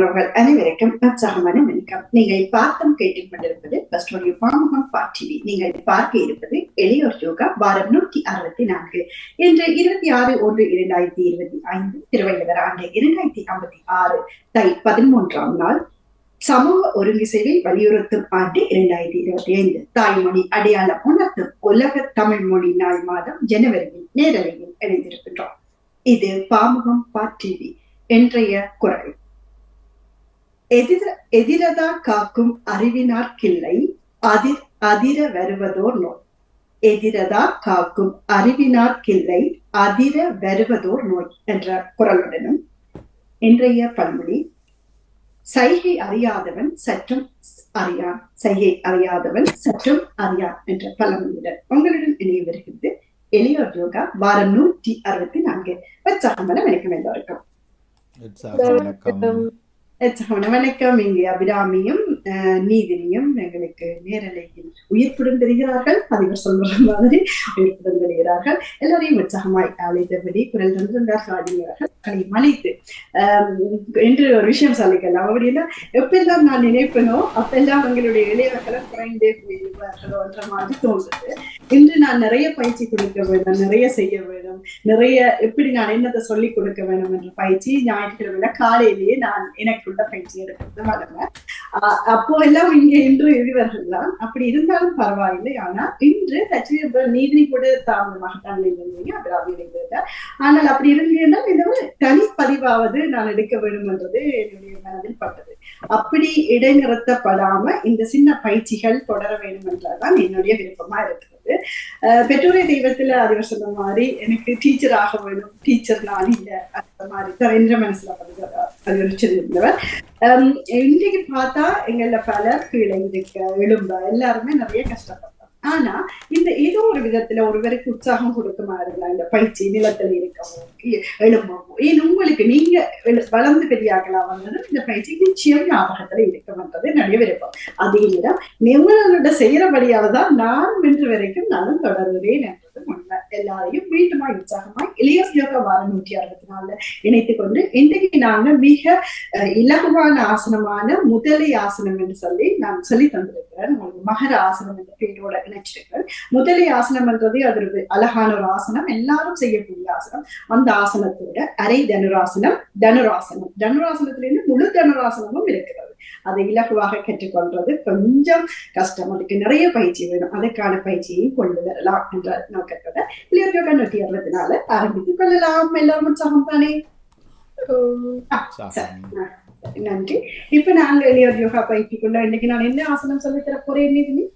உறவுகள் அனைவருக்கும் உற்சாகமான வணக்கம் நீங்கள் பார்த்தும் கேட்டுக் கொண்டிருப்பது பஸ்டோரியோ பாமுகம் பாட் டிவி. நீங்கள் பார்க்க இருப்பது எளியோர் யோகா வாரம் நூற்றி அறுபத்தி நான்கு. இன்று இருபத்தி ஆறு ஒன்று இரண்டாயிரத்தி இருபத்தி ஐந்து திருவள்ளுவர் ஆண்டு இரண்டாயிரத்தி ஐம்பத்தி ஆறு தை பதிமூன்றாம் நாள். சமூக ஒருங்கிசைவை வலியுறுத்தும் ஆண்டு இரண்டாயிரத்தி இருபத்தி ஐந்து. தாய்மொழி அடையாளம் உணர்த்தும் உலக தமிழ் மொழி நாள் மாதம் ஜனவரியில் நேரலையில் இணைந்திருக்கின்றோம். இது பாமுகம் பாட் டிவி. இன்றைய குரல். எதிர எதிரதா காக்கும் அறிவினார் கிள்ளை அதிர் அதிர வருவதோர் நோய் எதிரதா காக்கும் அறிவினார் கிள்ளை அதிர வருவதோர் நோய் என்ற குரலுடனும் இன்றைய பழமொழி சைகை அறியாதவன் சற்றும் அறியான் சைகை அறியாதவன் சற்றும் அறியான் என்ற பழமொழியுடன் உங்களுடன் இணைய வருகிறது எளியோர் யோகா வாரம் நூற்றி அறுபத்தி நான்கு. உற்சாகமான வணக்கம் எல்லோருக்கும். வணக்கம் உற்சாகமான வணக்கம் இங்கே அபிராமியும் அஹ், நீதினியும் எங்களுக்கு நேரலையில் உயிர்ப்புடன் பெறுகிறார்கள் அதிபர் சொல்ற மாதிரி உயிர்ப்புடன் பெறுகிறார்கள் எல்லாரையும் உற்சாகமாய் அழைத்தபடி குரல் தந்திருந்தார்கள் ஆடினார்கள் மலைத்து ஆஹ், என்று ஒரு விஷயம் சொல்லிக்கலாம். அப்படின்னா எப்பெல்லாம் நான் நினைப்பனோ அப்பெல்லாம் எங்களுடைய இளையவர்களும் குறைந்தே போயிருவார்களோ என்ற மாதிரி தோன்றுது. இன்று நான் நிறைய பயிற்சி கொடுக்க வேண்டும் நிறைய செய்ய வேண்டும் நிறைய எப்படி நான் என்னத்தை சொல்லி கொடுக்க வேண்டும் என்ற பயிற்சி ஞாயிற்றுக்கிழமையில காலையிலேயே நான் எனக்குள்ள பயிற்சி எடுக்கிறது. வளமை ஆஹ் அப்போ எல்லாம் இங்க இன்று எழுதிவர்கள்லாம் தான் அப்படி இருந்தாலும் பரவாயில்லை. ஆனா இன்று லட்சுமி நீதி கூட தாமதமாகத்தான் இருந்தீங்க அபிராமி ஆனால் அப்படி இருந்தீங்கன்னா இந்த தனிப்பதிவாவது நான் எடுக்க வேண்டும் என்றது என்னுடைய மனதில் பட்டது. அப்படி இடைநிறுத்தப்படாம இந்த சின்ன பயிற்சிகள் தொடர வேண்டும் என்றதான் என்னுடைய விருப்பமா இருக்கிறது. பெற்றோரை தெய்வத்துல அதிவர் சொன்ன மாதிரி எனக்கு டீச்சர் ஆக வேணும். டீச்சர் நான் இல்ல. அந்த மாதிரி தரேந்திர மனசுல பதிவு இன்றைக்கு பார்த்தா எங்கள பலர் கீழே இருக்க எழும்ப எல்லாருமே நிறைய கஷ்டப்பட்டோம். ஆனா இந்த ஏதோ ஒரு விதத்துல ஒருவருக்கு உற்சாகம் கொடுக்குமா இருக்கலாம் இந்த பயிற்சி நிலத்துல இருக்கவும். எ- எழும்பவும் ஏன் உங்களுக்கு நீங்க வளர்ந்து பெரியார்களா வந்ததும் இந்த பயிற்சி நிச்சயம் ஞாபகத்துல இருக்கணுன்றது நிறைய விருப்பம். அதே நேரம் நிபுணர்களோட செய்யறபடியால தான் நான் இன்று வரைக்கும் நானும் தொடர்கிறேன் என்றது உண்மை. எல்லாரையும் மீண்டுமாய் உற்சாகமாய் இளையர் யோகா வாரம் நூற்றி அறுபத்தி நாலுல இணைத்துக் கொண்டு இன்றைக்கு நாங்க மிக இலகுவான ஆசனமான முதலை ஆசனம் என்று சொல்லி நான் சொல்லி தந்திருக்கிறேன். உங்களுக்கு மகர ஆசனம் என்ற பேரோட இணைச்சிருக்கிறேன். முதலை ஆசனம் என்றது அது ஒரு அழகான ஒரு ஆசனம். எல்லாரும் செய்யக்கூடிய ஆசனம். அந்த ஆசனத்தோட அரை தனுராசனம் தனுராசனம். தனுராசனத்திலிருந்து முழு தனுராசனமும் இருக்கிறது. அதை இலகுவாக கற்றுக்கொள்றது கொஞ்சம் கஷ்டம். அதுக்கு நிறைய பயிற்சி வேணும். அதுக்கான பயிற்சியையும் கொண்டு வரலாம் என்ற நோக்கத்தோட இளையர் யோகா நூற்றி அறுபத்தி நாலு ஆரம்பித்துக் கொள்ளலாம். எல்லாரும் உற்சாகம் தானே. நன்றி. இப்ப நாங்க இளையர் யோகா பயிற்சிக்குள்ள இன்னைக்கு நான் என்ன ஆசனம் சொல்லி தர போறேன்